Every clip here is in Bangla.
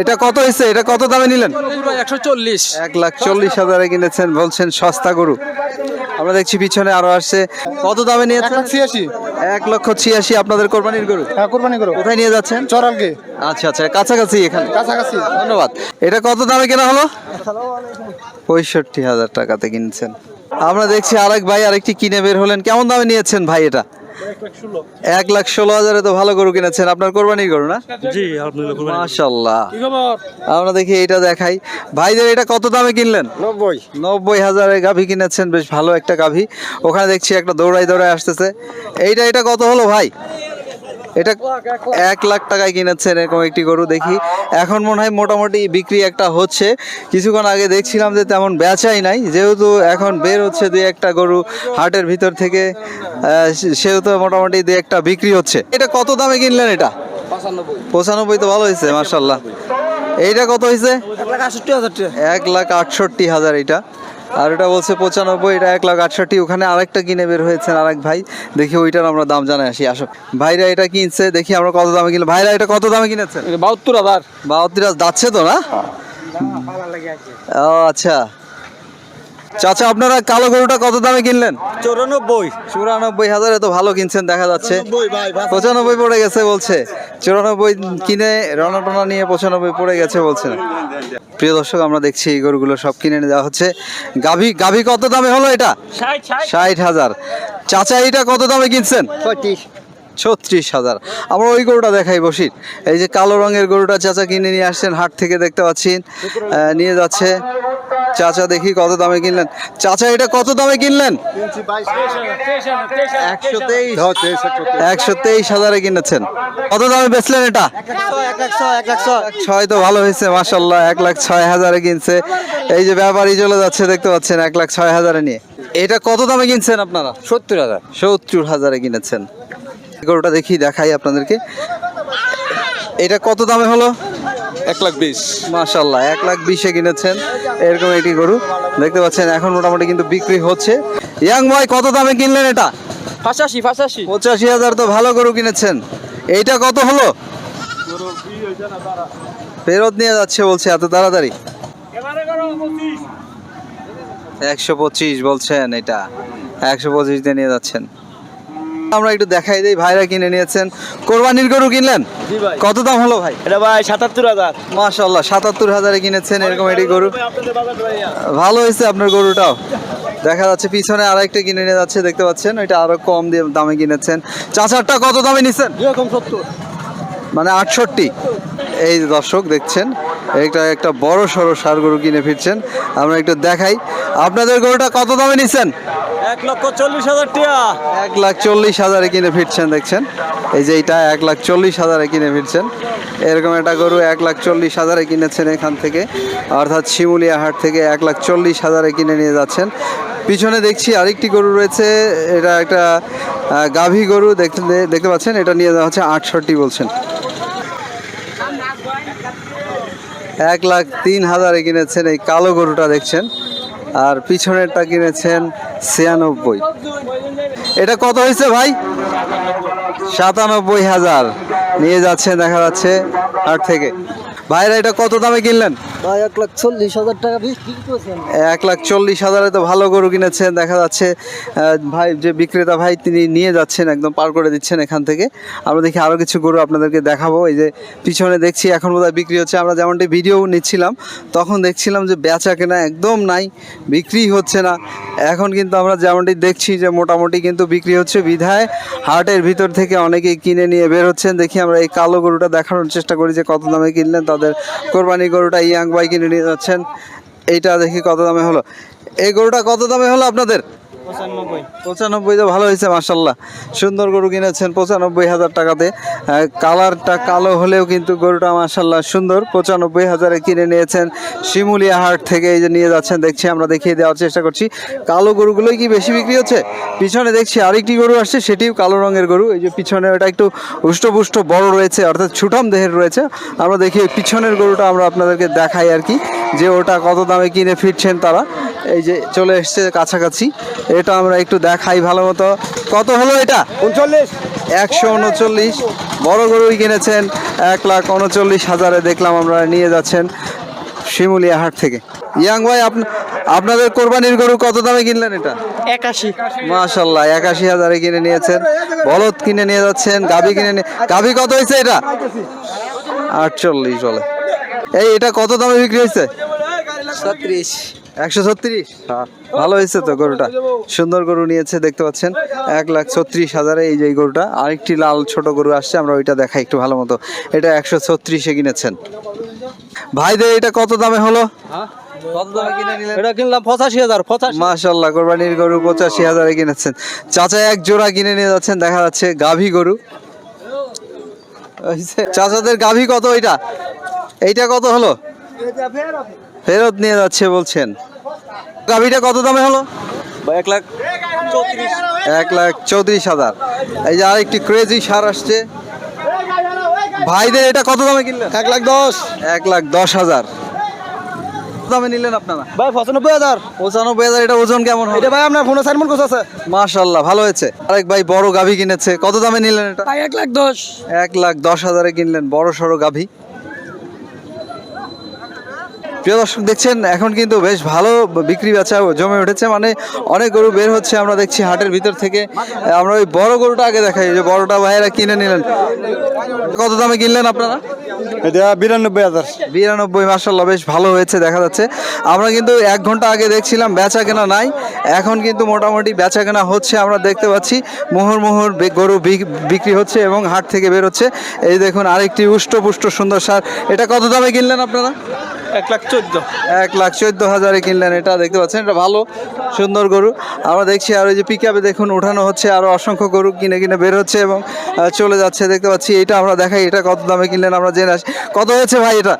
এটা কত হয়েছে এটা কত দামে নিলেন? একশো চল্লিশ। এক লাখ চল্লিশ হাজারে কিনেছেন বলছেন সস্তা গরু। আমরা দেখছি পিছনে আরও আসছে। কত দামে নিয়েছেন? ছিয়াশি। এক লক্ষ ছিয়াশি আপনাদের কোরবানির গরু। হ্যাঁ কোরবানি করো কোথায় নিয়ে যাচ্ছেন? চরালকে আচ্ছা আচ্ছা কাছাকাছি এখানে। কাছাকাছি। ধন্যবাদ। এটা কত দামে কেনা হলো? পঁয়ষট্টি হাজার টাকাতে কিনছেন। আমরা দেখছি আরেক ভাই আরেকটি কিনে বের হলেন। কেমন দামে নিয়েছেন ভাই এটা? এক লাখ ষোলো। হাজারে তো ভালো গরু কিনেছেন। আপনার কোরবানি গরু না? জি মাশাল্লাহ আমরা দেখি এটা দেখাই। ভাইদের এটা কত দামে কিনলেন? নব্বই। নব্বই হাজারে গাভী কিনেছেন বেশ ভালো একটা গাভী। ওখানে দেখছি একটা দৌড়াই দৌড়াই আসতেছে। এইটা এটা কত হলো ভাই? এটা এক লাখ টাকায় কিনেছেন এরকম একটি গরু দেখি। এখন মনে হয় মোটামুটি বিক্রি একটা হচ্ছে। কিছুক্ষণ আগে দেখছিলাম যে তেমন বেচাই নাই। যেহেতু এখন বের হচ্ছে দুই একটা গরু হাটের ভিতর থেকে সেহেতু মোটামুটি দুই একটা বিক্রি হচ্ছে। এটা কত দামে কিনলেন এটা? পঁচানব্বই তো ভালো হয়েছে মার্শাল্লাহ এইটা কত হয়েছে? এক লাখ আটষট্টি হাজার এটা আর ওটা বলছে পঁচানব্বই এটা এক লাখ আটষট্টি ওখানে আরেকটা কিনে বের হয়েছেন আরেক ভাই। দেখি ওইটার আমরা দাম জানাই আসি আসো। ভাইরা এটা কিনছে দেখি আমরা কত দামে কিনলাম ভাইরা এটা কত দামে কিনেছেন? বাহাত্তর হাজার। বাহাত্তর যাচ্ছে তো না? ও আচ্ছা। চাচা আপনারা কালো গরুটা কত দামে কিনলেন? চৌরানব্বই। চুরানব্বই হাজারে তো ভালো কিনছেন দেখা যাচ্ছে। পঁচানব্বই পড়ে গেছে বলছে। চুরানব্বই কিনে রনা টনা নিয়ে পঁচানব্বই পড়ে গেছে বলছে। প্রিয় দর্শক আমরা দেখছি এই গরুগুলো সব কিনে দেওয়া হচ্ছে। গাভী গাভী কত দামে হলো এটা? ষাট হাজার। চাচা এটা কত দামে কিনছেন? পঁয়ত্রিশ ছত্রিশ হাজার। আমরা ওই গরুটা দেখাই বসির এই যে কালো রঙের গরুটা চাচা কিনে নিয়ে আসছেন হাট থেকে দেখতে পাচ্ছেন। নিয়ে যাচ্ছে। চাচা দেখি কত দামে কিনলেন। চাচা এটা কত দামে কিনলেন? একশো তেইশ। একশো তেইশ হাজারে কিনেছেন। কত দামে বেচলেন এটা? ছয়। তো ভালো হয়েছে মাসাল্লাহ এক লাখ ছয় হাজারে কিনছে। এই যে ব্যাপারই চলে যাচ্ছে দেখতে পাচ্ছেন এক লাখ ছয় হাজারে নিয়ে। এটা কত দামে কিনছেন আপনারা? সত্তর হাজার। সত্তর হাজারে কিনেছেন। গরুটা দেখি দেখাই আপনাদেরকে। এটা কত দামে হলো? এক লাখ বিশ। মাশাল্লাহ এক লাখ বিশে কিনেছেন এরকম একটি গরু। দেখতে পাচ্ছেন এখন মোটামুটি কিন্তু বিক্রি হচ্ছে। ইয়াং ভাই কত দামে কিনলেন এটা? পাঁচাশি পাঁচাশি। পঁচাশি হাজার তো ভালো গরু কিনেছেন। এইটা কত হলো? ফেরত নিয়ে যাচ্ছে বলছে এত তাড়াতাড়ি। একশো পঁচিশ বলছেন এটা। একশো পঁচিশ দিয়ে নিয়ে যাচ্ছেন। আমরা একটু দেখাই দিই ভাইরা কিনে নিয়েছেন। কোরবানির গরু কিনলেন? কত দাম হলো ভাই? এটা ভাই সাতাত্তর হাজার। মাশাল্লাহ সাতাত্তর হাজারে কিনেছেন এরকম একটি গরু। ভালো হয়েছে আপনার গরুটাও। দেখা যাচ্ছে পিছনে আরেকটা কিনে নিয়ে যাচ্ছে দেখতে পাচ্ছেন? ওইটা আরও কম দিয়ে দামে কিনেছেন। চাচারটা কত দামে নিছেন? সত্তর। মানে আটষট্টি। এই দর্শক দেখছেন? একটা একটা বড় সড়ো সার গরু কিনে ফিরছেন। আমরা একটু দেখাই। আপনাদের গরুটা কত দামে নিছেন? এক লাখ চল্লিশ হাজারে কিনে ফিরছেন, দেখছেন? এই যে এইটা এক লাখ চল্লিশ হাজারে কিনে ফিরছেন। এরকম একটা গরু এক লাখ চল্লিশ হাজারে কিনেছেন এখান থেকে। অর্থাৎ শিমুলিয়া হাট থেকে এক লাখ চল্লিশ হাজারে কিনে নিয়ে যাচ্ছেন। পিছনে দেখছি আরেকটি গরু রয়েছে, এটা একটা গাভী গরু দেখতে পাচ্ছেন? এটা নিয়ে যাওয়া হচ্ছে আটষট্টি বলছেন। এক লাখ তিন হাজারে কিনেছেন এই কালো গরুটা, দেখছেন? আর পিছনেরটা কিনেছেন ছিয়ানব্বই। এটা কত হয়েছে ভাই? সাতানব্বই হাজার। নিয়ে যাচ্ছেন, দেখা যাচ্ছে হাট থেকে। ভাইরা এটা কত দামে কিনলেন? ভাই এক লাখ চল্লিশ হাজার টাকা এক লাখ চল্লিশ হাজারে তো ভালো গরু কিনেছেন দেখা যাচ্ছে ভাই যে বিক্রেতা ভাই তিনি নিয়ে যাচ্ছেন একদম পার করে দিচ্ছেন এখান থেকে। আমরা দেখি আরও কিছু গরু আপনাদেরকে দেখাবো এই যে পিছনে দেখছি এখন বোধহয় বিক্রি হচ্ছে আমরা যেমনটি ভিডিও নিচ্ছিলাম তখন দেখছিলাম যে বেচা কেনা একদম নাই বিক্রি হচ্ছে না। এখন কিন্তু আমরা যেমনটি দেখছি যে মোটামুটি কিন্তু বিক্রি হচ্ছে বিধায় হাটের ভিতর থেকে অনেকেই কিনে নিয়ে বের হচ্ছেন। দেখি আমরা এই কালো গরুটা দেখানোর চেষ্টা করি যে কত দামে কিনলেন তাদের কোরবানি গরুটা ইয়াং বাই কিনে নিয়ে যাচ্ছেন। এইটা দেখি কত দামে হলো। এই গরুটা কত দামে হলো আপনাদের? পঁচানব্বই। তো ভালো হয়েছে মার্শাল্লাহ সুন্দর গরু কিনেছেন পঁচানব্বই হাজার টাকাতে। কালারটা কালো হলেও কিন্তু গরুটা মার্শাল্লাহ সুন্দর। পঁচানব্বই হাজারে কিনে নিয়েছেন শিমুলিয়া হাট থেকে এই যে নিয়ে যাচ্ছেন, দেখছি আমরা দেখিয়ে দেওয়ার চেষ্টা করছি। কালো গরুগুলোই কি বেশি বিক্রি হচ্ছে? পিছনে দেখছি আরেকটি গরু আসছে, সেটিও কালো রঙের গরু। এই যে পিছনে ওটা একটু উষ্টপুষ্ট বড় রয়েছে, অর্থাৎ ছুটাম দেহের রয়েছে। আমরা দেখি পিছনের গরুটা আমরা আপনাদেরকে দেখাই আর কি, যে ওটা কত দামে কিনে ফিরছেন তারা। এই যে চলে এসছে কাছাকাছি এটা আমরা একটু দেখাই ভালো মতো। কত হলো এটা? উনচল্লিশ। একশো উনচল্লিশ। বড় গরুই কিনেছেন এক লাখ উনচল্লিশ হাজারে দেখলাম আমরা নিয়ে যাচ্ছেন শিমুলিয়া হাট থেকে। ইয়াং ভাই আপনা- আপনাদের কোরবানির গরু কত দামে কিনলেন এটা? একাশি। মাশাল্লাহ একাশি হাজারে কিনে নিয়েছেন। বলদ কিনে নিয়ে যাচ্ছেন গাভি কিনে নিয়ে গাভি কত হয়েছে এটা? আটচল্লিশ বলে। এই এটা কত দামে বিক্রি হয়েছে? ছত্রিশ। একশো ছত্রিশ ভালো হয়েছে তো গরুটা সুন্দর গরু নিয়েছে দেখতে পাচ্ছেন এক লাখ ছত্রিশ হাজারে এই যে গরুটা আরেকটি লাল ছোট গরু আসছে আমরা ওইটা দেখাই একটু ভালো মতো এটা একশো ছত্রিশে কিনেছেন ভাইদের এটা কত দামে হলো এটা কিনলাম পঁচাশি হাজার পঁচাশি মাশাল্লাহ কোরবানির গরু পঁচাশি হাজারে কিনেছেন চাচা এক জোড়া কিনে নিয়ে যাচ্ছেন দেখা যাচ্ছে গাভী গরু চাচাদের গাভী কত এটা এইটা কত হলো ফেরত নিয়ে যাচ্ছে বলছেন। গাভীটা কত দামে হলো? এক লাখ চৌত্রিশ। এক লাখ চৌত্রিশ হাজার। এই যে আরেকটি ক্রেজি সার আসছে। ভাইদের এটা কত দামে কিনলেন? এক লাখ দশ। এক লাখ দশ হাজার। কত দামে নিলেন আপনারা? ভাই পঁচানব্বই হাজার। পঁচানব্বই হাজার এটা ওজন কেমন এটা ভাই আপনার ফোনে আছে মাশাল্লাহ ভালো হয়েছে। আরেক ভাই বড় গাভী কিনেছে। কত দামে নিলেন এটা? এক লাখ দশ। এক লাখ দশ হাজারে কিনলেন বড় সড়ো গাভী। প্রিয় দর্শক দেখছেন এখন কিন্তু বেশ ভালো বিক্রি বেচা জমে উঠেছে। মানে অনেক গরু বের হচ্ছে আমরা দেখছি হাটের ভিতর থেকে। আমরা ওই বড় গরুটা আগে দেখাই যে বড়টা ভাইয়েরা কিনে নিলেন। কত দামে কিনলেন আপনারা? এটা বিরানব্বই হাজার। বিরানব্বই মাসাল্লাহ বেশ ভালো হয়েছে দেখা যাচ্ছে। আমরা কিন্তু এক ঘণ্টা আগে দেখছিলাম বেচা কেনা নাই। এখন কিন্তু মোটামুটি বেচা কেনা হচ্ছে আমরা দেখতে পাচ্ছি। মোহর মোহর গরু বিক- বিক্রি হচ্ছে এবং হাট থেকে বেরোচ্ছে এই দেখুন আরেকটি উষ্টপুষ্ট সুন্দর সার। এটা কত দামে কিনলেন আপনারা? এক লাখ চোদ্দ। এক লাখ চোদ্দ হাজারে কিনলেন এটা দেখতে পাচ্ছেন এটা ভালো সুন্দর গরু। আমরা দেখছি আর ওই যে পিক দেখুন উঠানো হচ্ছে আরও অসংখ্য গরু কিনে কিনে বের হচ্ছে এবং চলে যাচ্ছে দেখতে পাচ্ছি এটা আমরা দেখাই এটা কত দামে কিনলেন আমরা জেনে আসি। কত হয়েছে ভাই এটা?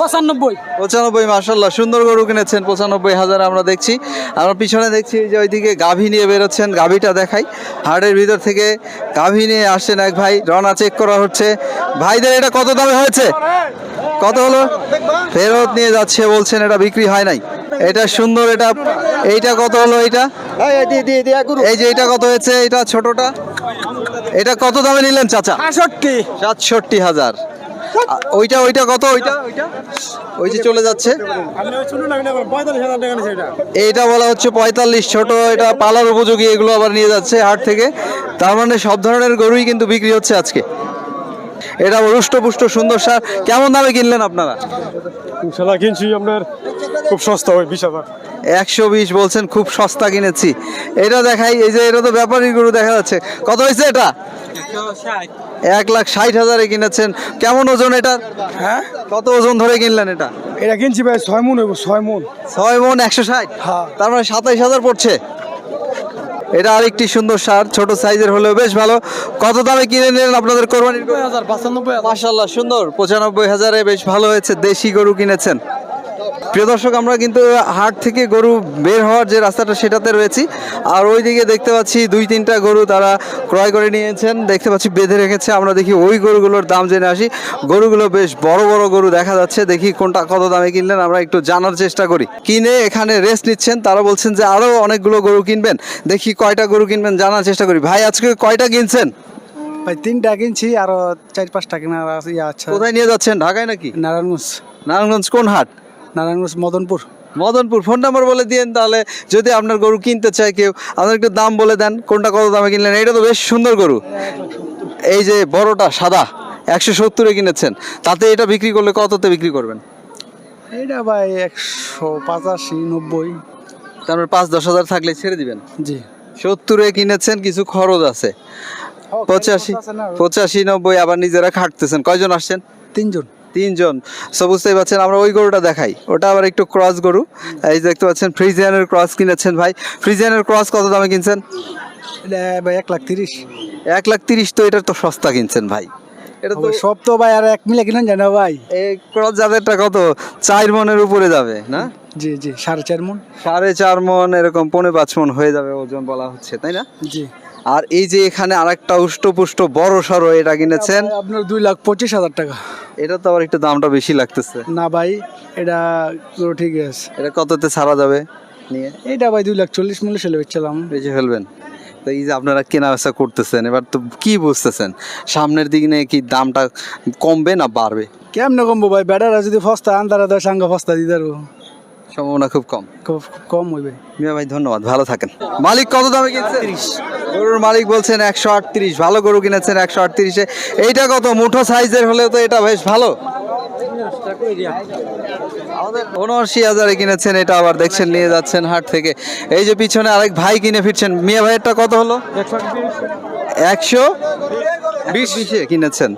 পঁচানব্বই। পঁচানব্বই মাসাল্লাহ সুন্দর গরু কিনেছেন পঁচানব্বই হাজার আমরা দেখছি। আমরা পিছনে দেখছি যে ওইদিকে গাভী নিয়ে বেরোচ্ছেন গাভীটা দেখাই। হাটের ভিতর থেকে গাভী নিয়ে আসছেন এক ভাই রনা চেক করা হচ্ছে। ভাইদের এটা কত দামে হয়েছে? কত হলো? ফেরত নিয়ে যাচ্ছে বলছেন এটা বিক্রি হয় নাই। এটা সুন্দর এটা এইটা কত হলো এইটা? এই যে এটা কত হয়েছে এটা ছোটটা? এটা কত দামে নিলেন চাচা? সাতষট্টি। হাজার। ওইটা ওইটা কত ওইটা? ওইটা ওই যে চলে যাচ্ছে। এটা এইটা বলা হচ্ছে পঁয়তাল্লিশ ছোট এটা পালার উপযোগী এগুলো আবার নিয়ে যাচ্ছে হাট থেকে। তার মানে সব ধরনের গরুই কিন্তু বিক্রি হচ্ছে আজকে। এটা রুষ্টপুষ্ট সুন্দর সার। কেমন দামে কিনলেন আপনারা? ইনশাল্লাহ কিনছি আপনার খুব সস্তা হয় বিশ হাজার। একশো বিশ বলছেন খুব সস্তা কিনেছি। এটা দেখাই এই যে এটা তো ব্যাপারী গরু দেখা যাচ্ছে। কত হয়েছে এটা? এক লাখ ষাট হাজারে কিনেছেন। কেমন ওজন এটা? হ্যাঁ? কত ওজন ধরে কিনলেন এটা? এটা কিনছি ভাই ছয় মন হইব ছয় মন। ছয় মন একশো ষাট? হ্যাঁ। তার মানে সাতাইশ হাজার পড়ছে? এটা আরেকটি সুন্দর সার ছোট সাইজের হলেও বেশ ভালো। কত দামে কিনে নিলেন আপনাদের কোরবানির মাশাল্লাহ সুন্দর। পঁচানব্বই হাজারে বেশ ভালো হয়েছে দেশি গরু কিনেছেন। প্রিয় দর্শক আমরা কিন্তু হাট থেকে গরু বের হওয়ার যে রাস্তাটা সেটাতে রয়েছি। আর ওইদিকে দেখতে পাচ্ছি দুই তিনটা গরু তারা ক্রয় করে নিয়েছেন। দেখতে পাচ্ছি বেঁধে রেখেছে। আমরা দেখি ওই গরুগুলোর দাম জেনে আসি। গরুগুলো বেশ বড় বড় গরু দেখা যাচ্ছে। দেখি কোনটা কত দামে কিনলেন। আমরা একটু জানার চেষ্টা করি। কিনে এখানে রেস্ট নিচ্ছেন। তারা বলছেন যে আরও অনেকগুলো গরু কিনবেন। দেখি কয়টা গরু কিনবেন জানার চেষ্টা করি। ভাই আজকে কয়টা কিনছেন? ভাই তিনটা কিনছি। আরও চার পাঁচটা কেনার আছে। কোথায় নিয়ে যাচ্ছেন? ঢাকায় নাকি? নারায়ণগঞ্জ। নারায়ণগঞ্জ কোন হাট? নারায়ণগঞ্জ মদনপুর। মদনপুর ফোন নাম্বার বলে দিয়েন তাহলে যদি আপনার গরু কিনতে চায় কেউ আপনার একটু দাম বলে দেন কোনটা কত দামে কিনলেন? এটা তো বেশ সুন্দর গরু। এই যে বড়টা সাদা একশো সত্তরে কিনেছেন তাতে এটা বিক্রি করলে কততে বিক্রি করবেন? এইটা ভাই একশো পঁচাশি নব্বই। তারপর পাঁচ দশ হাজার থাকলে ছেড়ে দিবেন। জি। সত্তরে কিনেছেন কিছু খরচ আছে। পঁচাশি পঁচাশি নব্বই আবার নিজেরা খাটতেছেন। কয়জন আসছেন? তিনজন। তিনজন। সো বুঝতেই পারছেন আমরা ওই গরুটা দেখাই। ওটা আবার একটু ক্রস গরু। এই যে দেখতে পাচ্ছেন ফ্রিজিয়ানের ক্রস কিনেছেন ভাই। ফ্রিজিয়ানের ক্রস কত দামে কিনছেন? ভাই এক লাখ তিরিশ। এক লাখ তিরিশ তো এটা তো সস্তা কিনছেন ভাই। এটা তো সব তো ভাই আর এক মিলে কিনেন জানা ভাই। এই ক্রস যাদেরটা কত? চার মনের উপরে যাবে না? জি জি সাড়ে চার মন। সাড়ে চার মন এরকম পৌনে পাঁচ মন হয়ে যাবে ওজন বলা হচ্ছে তাই না? জি। আর এই যে এখানে আরেকটা উষ্টপুষ্ট বড় সড়ো এটা কিনেছেন। আপনার দুই লাখ পঁচিশ হাজার টাকা। এটা তো আবার একটু দামটা বেশি লাগতেছে। না ভাই এটা পুরো ঠিক আছে। এটা কততে ছাড়া যাবে? নিয়ে। এইটা ভাই দুই লাখ চল্লিশ মূল্য সেলে বেচছিলাম। বেঁচে ফেলবেন। তো এই যে আপনারা কেনা বেচা করতেছেন এবার তো কি বুঝতেছেন? সামনের দিকে নিয়ে কি দামটা কমবে না বাড়বে? কেমনে কমবো ভাই? বেড়ারা যদি ফস্তা আন্দারা দশ সাঙ্গা ফস্তা দিতে পারব সম্ভাবনা খুব কম। খুব কম হইবে। মিয়া ভাই ধন্যবাদ। ভালো থাকেন। মালিক কত দামে কিনছে? গরুর মালিক বলছেন একশো আটত্রিশ। ভালো গরু কিনেছেন একশো আটত্রিশে। এইটা কত? মুঠো সাইজের হলেও তো এটা বেশ ভালো। উনআশি হাজারে কিনেছেন এটা আবার দেখছেন নিয়ে যাচ্ছেন হাট থেকে। এই যে পিছনে আরেক ভাই কিনে ফিরছেন। মিয়া ভাইয়েরটা কত হলো? একশো বিশ বিশে কিনেছেন।